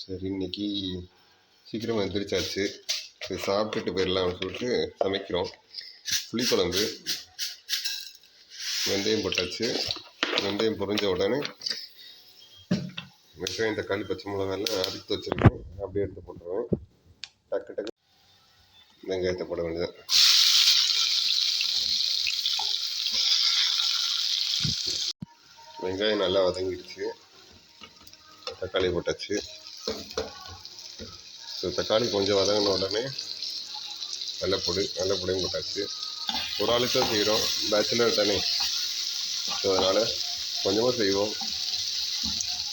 சரி இன்னைக்கு சீக்கிரமாக எந்திரிச்சாச்சு. சரி சாப்பிட்டுட்டு போயிடலாம்னு சொல்லிட்டு சமைக்கிறோம். புளிக்குழம்பு வெந்தயம் போட்டாச்சு. வெந்தயம் பொரிஞ்ச உடனே வெங்காயம் தக்காளி பச்சை மிளகாலாம் அறுத்து வச்சுருக்கேன். அப்படியே எடுத்து போட்டுருவேன். டக்கு டக்கு வெங்காயத்தை போட வேண்டியதான் வெங்காயம் நல்லா வதங்கிடுச்சு. தக்காளி போட்டாச்சு. ஸோ தக்காளி கொஞ்சம் வதங்கின உடனே வெள்ளைப்பொடி வெள்ளைப்பொடியும் போட்டாச்சு. ஒரு ஆளுக்கு தான் செய்கிறோம் பேச்சுலர் தானே. ஸோ அதனால் கொஞ்சமாக செய்வோம்.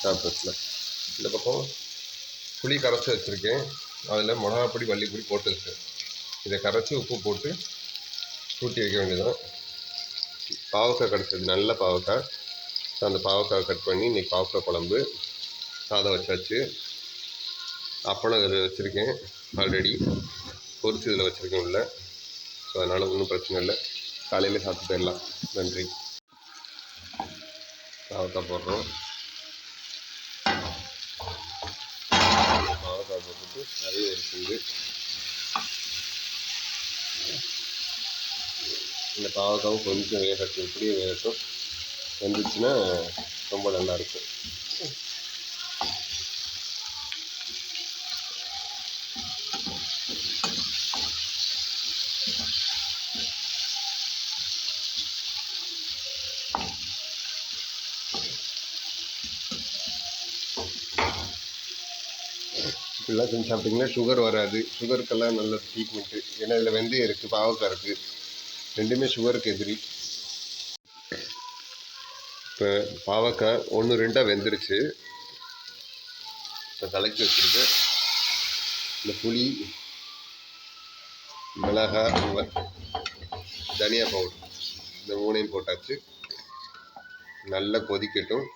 சாப்பிட்றதுல இந்த பக்கம் புளி கரைச்சி வச்சுருக்கேன். அதில் மிளகாப்பொடி மல்லிப்பொடி போட்டு வச்சேன் இதை கரைச்சி உப்பு போட்டு கூட்டி வைக்க வேண்டியதான் பாவக்காய் கிடச்சது நல்ல பாவக்காய். ஸோ அந்த பாவக்காய் கட் பண்ணி இன்றைக்கி பாவக்காய் குழம்பு சாதம் வச்சாச்சு. அப்பளம் இதில் வச்சுருக்கேன் ஆல்ரெடி பொரிச்சு இதில் வச்சுருக்கேன் உள்ள. ஸோ அதனால் ஒன்றும் பிரச்சனை இல்லை. காலையில் சாப்பிட்டு போயிடலாம். நன்றி. பாவக்காய் போடுறோம். பாவக்காய் போட்டுட்டு நிறைய இருக்குது. இந்த பாவக்காவும் கொஞ்சம் வேகட்டும். இப்படியே வேகட்டும். வந்துச்சுன்னா ரொம்ப நல்லாயிருக்கும் இப்படிலாம் செஞ்சு சாப்பிட்டிங்கன்னா சுகர் வராது. சுகருக்கெல்லாம் நல்ல ட்ரீட்மெண்ட்டு ஏன்னா இதில் வெந்தயம் இருக்குது பாவக்காய் இருக்குது ரெண்டுமே சுகருக்கு எதிரி. இப்போ பாவக்காய் ஒன்று ரெண்டாக வெந்துருச்சு. இப்போ கலக்கி வச்சுருக்கேன். இந்த புளி மிளகா தனியா பவுடர் இந்த மூணையும் போட்டாச்சு. நல்லா கொதிக்கட்டும்.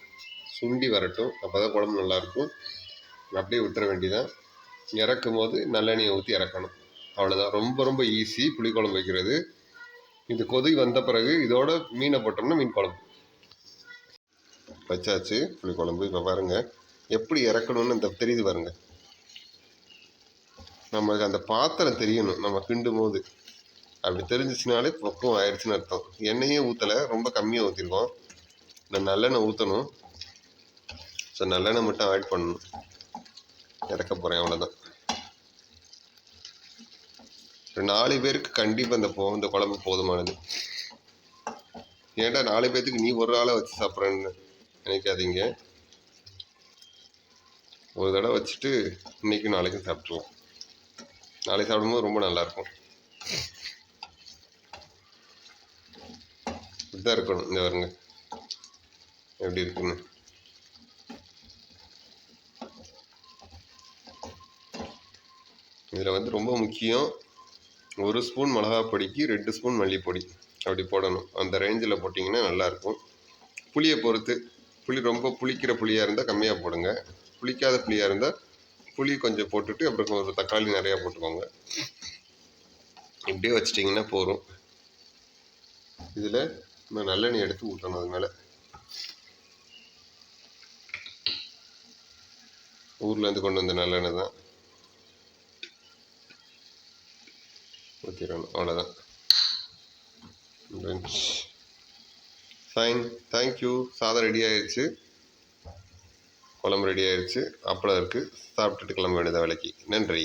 சுண்டி வரட்டும். அப்போ தான் குழம்பு நல்லாயிருக்கும் அப்படியே விட்டுற வேண்டியதான் இறக்கும் போது நல்லெண்ணெயை ஊற்றி இறக்கணும். அவ்வளோதான் ரொம்ப ரொம்ப ஈஸி புளிக்குழம்பு வைக்கிறது. இது கொதி வந்த பிறகு இதோட மீனை போட்டோம்னா மீன் குழம்பு. வச்சாச்சு புளிக்குழம்பு இப்போ பாருங்க எப்படி இறக்கணும்னு இந்த தெரியுது பாருங்க. நமக்கு அந்த பாத்திரம் தெரியணும். நம்ம கிண்டும் போது அப்படி தெரிஞ்சிச்சுனாலே பக்குவம் ஆயிடுச்சுன்னு அர்த்தம். எண்ணெயே ஊற்றலை ரொம்ப கம்மியாக ஊற்றிருக்கோம் நான் நல்லெண்ணெய் ஊற்றணும் ஸோ நல்லெண்ணெய் மட்டும் ஆட் பண்ணணும். இறக்க போகிறேன் அவ்வளோதான் ஒரு நாலு பேருக்கு கண்டிப்பாக இந்த போ இந்த குழம்பு போதுமானது. ஏன்டா நாலு பேர்த்துக்கு நீ ஒரு ஆளை வச்சு சாப்பிட்றேன்னு நினைக்காதீங்க. ஒரு தடவை வச்சுட்டு இன்னைக்கும் நாளைக்கும் சாப்பிட்ருவோம் நாளைக்கு சாப்பிடும்போது ரொம்ப நல்லாயிருக்கும். இப்படிதான் இருக்கணும் இந்த வருங்க எப்படி இருக்குன்னு. இதில் வந்து ரொம்ப முக்கியம் ஒரு ஸ்பூன் மிளகா பொடிக்கு ரெண்டு ஸ்பூன் மல்லிப்பொடி அப்படி போடணும். அந்த ரேஞ்சில் போட்டிங்கன்னா நல்லாயிருக்கும். புளியை பொறுத்து புளி ரொம்ப புளிக்கிற புளியாக இருந்தால் கம்மியாக போடுங்க. புளிக்காத புளியாக இருந்தால் புளி கொஞ்சம் போட்டுட்டு அப்புறம் ஒரு தக்காளி நிறையா போட்டுக்கோங்க. இப்படியே வச்சிட்டிங்கன்னா போதும். இதில் நம்ம நல்லெண்ணெய் எடுத்து ஊற்றணும் அது மேலே. ஊர்லேருந்து கொண்டு வந்த நல்லெண்ணெய் தான். ஊற்றிடணும் அவ்வளோதான் சைன் தேங்க்யூ சாதம் ரெடி ஆயிடுச்சு குழம்பு ரெடி ஆயிடுச்சு அப்பளம் இருக்குது சாப்பிட்டுட்டு கிளம்ப வேண்டியது விலைக்கு. நன்றி.